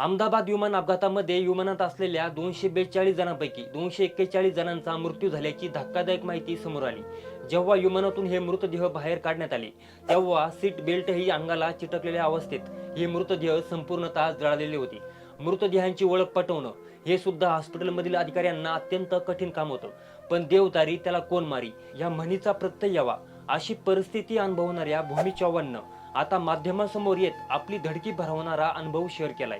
अहमदाबाद विमान अपघातामध्ये विमानात असलेल्या दोनशे बेचाळीस जणांपैकी दोनशे एक्केचाळीस जणांचा मृत्यू झाल्याची धक्कादायक माहिती समोर आली. जेव्हा विमानातून हे मृतदेह बाहेर काढण्यात आले तेव्हा सीट बेल्टही अंगाला चिटकलेल्या अवस्थेत हे मृतदेह संपूर्णतः जळालेले होते. मृतदेहांची ओळख पटवणं हे सुद्धा हॉस्पिटलमधील अधिकाऱ्यांना अत्यंत कठीण काम होतं. पण देवतारी त्याला कोण मारी? या म्हणीचा प्रत्यय यावा अशी परिस्थिती अनुभवणाऱ्या भूमी चव्हाणनं आता माध्यमासमोर येत आपली धडकी भरवणारा अनुभव शेअर केलाय.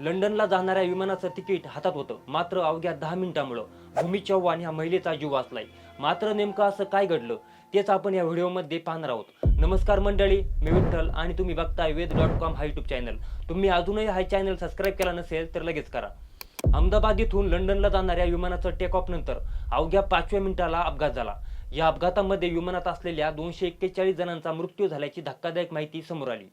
लंडनला जाणाऱ्या विमानाचं तिकीट हातात होतं. मात्र अवघ्या दहा मिनिटांमुळं भूमी चव्हाण ह्या महिलेचा जीव वाचलाय. मात्र नेमकं असं काय घडलं तेच आपण या व्हिडिओमध्ये पाहणार आहोत. नमस्कार मंडळी मी विठ्ठल आणि तुम्ही बघताय वेद डॉट कॉम हा युट्यूब चॅनल. तुम्ही अजूनही हा चॅनल सबस्क्राईब केला नसेल तर लगेच करा. अहमदाबाद इथून लंडनला जाणाऱ्या विमानाचं टेक ऑफ नंतर अवघ्या पाचव्या मिनिटाला अपघात झाला. या अपघातामध्ये विमानात असलेल्या दोनशे एक्केचाळीस जणांचा मृत्यू झाल्याची धक्कादायक माहिती समोर आली.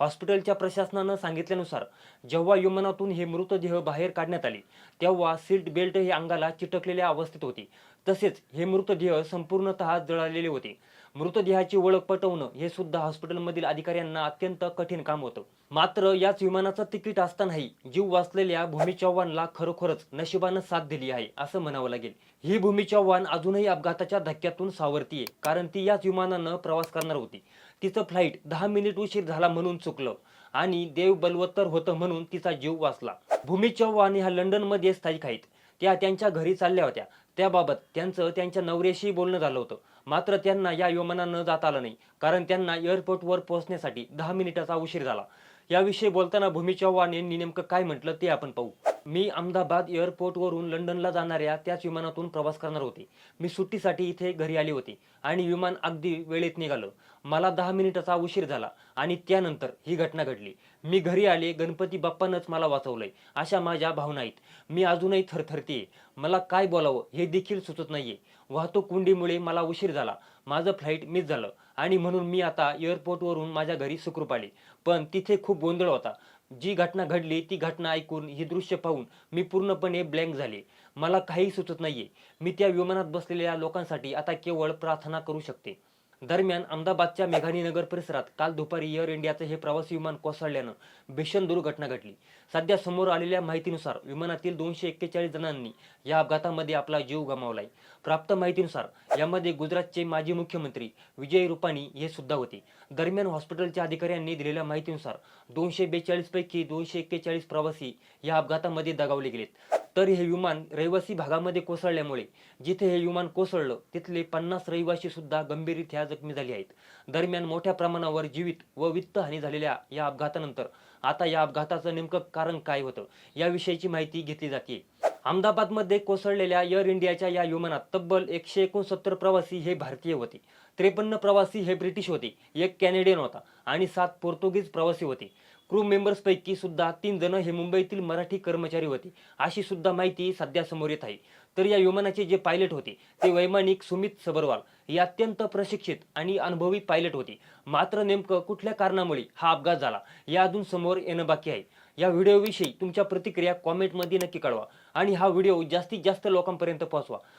हॉस्पिटलच्या प्रशासनानं सांगितल्यानुसार जेव्हा विमानातून हे मृतदेह बाहेर काढण्यात आले तेव्हा सीट बेल्ट हे अंगाला चिटकलेल्या अवस्थेत होते. तसेच हे मृतदेह संपूर्णतः जळालेले होते. मृतदेहाची ओळख पटवणं हे सुद्धा हॉस्पिटलमधील अधिकाऱ्यांना अत्यंत कठीण काम होतं. मात्र याच विमानाचं तिकीट असतानाही जीव वाचलेल्या भूमी चव्हाणला खरोखरच नशिबानं साथ दिली आहे असं म्हणावं लागेल. ही भूमी चव्हाण अजूनही अपघाताच्या धक्क्यातून सावरतीये कारण ती याच विमानानं प्रवास करणार होती. तिचं फ्लाईट दहा मिनिट उशीर झाला म्हणून चुकलं आणि देव बलवत्तर होतं म्हणून तिचा जीव वाचला. भूमी चव्हाण ह्या लंडनमध्ये स्थायिक आहेत. त्या त्यांच्या घरी चालल्या होत्या. त्याबाबत त्यांचं त्यांच्या नवऱ्याशी बोलणं झालं होतं. मात्र त्यांना या विमानानं जाता आलं नाही. कारण त्यांना एअरपोर्टवर पोहोचण्यासाठी दहा मिनिटाचा उशीर झाला. याविषयी बोलताना भूमी चव्हाण यांनी नेमकं काय म्हटलं ते आपण पाहू. मी अहमदाबाद एअरपोर्टवरून लंडनला जाणाऱ्या त्याच विमानातून प्रवास करणार होते. मी सुट्टीसाठी इथे घरी आले होते आणि विमान अगदी वेळेत निघालं. मला दहा मिनिटाचा उशीर झाला आणि त्यानंतर ही घटना घडली. मी घरी आले गणपती बाप्पानंच मला वाचवलंय अशा माझ्या भावना आहेत. मी अजूनही थरथरते मला काय बोलावं हे देखील सुचत नाहीये. वाहतूक कुंडीमुळे मला उशीर झाला. माझं फ्लाईट मिस झालं आणि म्हणून मी आता एअरपोर्टवरून माझ्या घरी सुखरूप आले. पण तिथे खूप गोंधळ होता. जी घटना घडली ती घटना ऐकून ही दृश्य पाहून मी पूर्णपणे ब्लँक झाले. मला काही सुचत नाहीये. मी त्या विमानात बसलेल्या लोकांसाठी आता केवळ प्रार्थना करू शकते. दरम्यान अहमदाबादच्या मेघानी नगर परिसरात काल दुपारी एअर इंडियाचं हे प्रवासी विमान कोसळल्यानं भीषण दुर्घटना घडली. सध्या समोर आलेल्या माहितीनुसार विमानातील दोनशे एक्केचाळीस जणांनी या अपघातामध्ये आपला जीव गमावलाय. प्राप्त माहितीनुसार यामध्ये गुजरातचे माजी मुख्यमंत्री विजय रुपानी हे सुद्धा होते. दरम्यान हॉस्पिटलच्या अधिकाऱ्यांनी दिलेल्या माहितीनुसार दोनशे बेचाळीस पैकी दोनशे एक्केचाळीस प्रवासी या अपघातामध्ये दगावले गेलेत. तर हे विमान रहिवासी भागामध्ये कोसळल्यामुळे जिथे हे विमान कोसळलं तिथले पन्नास रहिवासी सुद्धा गंभीररित्या जखमी झाले आहेत. दरम्यान मोठ्या प्रमाणावर जीवित व वित्तहानी झालेल्या या अपघातानंतर आता या अपघाताचं नेमकं कारण काय होतं याविषयीची माहिती घेतली जाते अहमदाबादमध्ये कोसळलेल्या एअर इंडियाच्या या विमानात तब्बल एकशे एकोणसत्तर प्रवासी हे भारतीय होते. त्रेपन्न प्रवासी हे ब्रिटिश होते एक कॅनेडियन होता आणि सात पोर्तुगीज प्रवासी होते. क्रू मेंबर्सपैकी सुद्धा तीन जण हे मुंबईतील मराठी कर्मचारी होते. अशी सुद्धा माहिती सध्या समोर येत आहे. तर या विमानाचे जे पायलट होते ते वैमानिक सुमित सबरवाल. हे अत्यंत प्रशिक्षित आणि अनुभवी पायलट होते. मात्र नेमकं कुठल्या कारणामुळे हा अपघात झाला या अजून समोर येणं बाकी आहे. या व्हिडिओविषयी तुमच्या प्रतिक्रिया कॉमेंटमध्ये नक्की कळवा आणि हा व्हिडिओ जास्तीत जास्त लोकांपर्यंत पोहोचवा.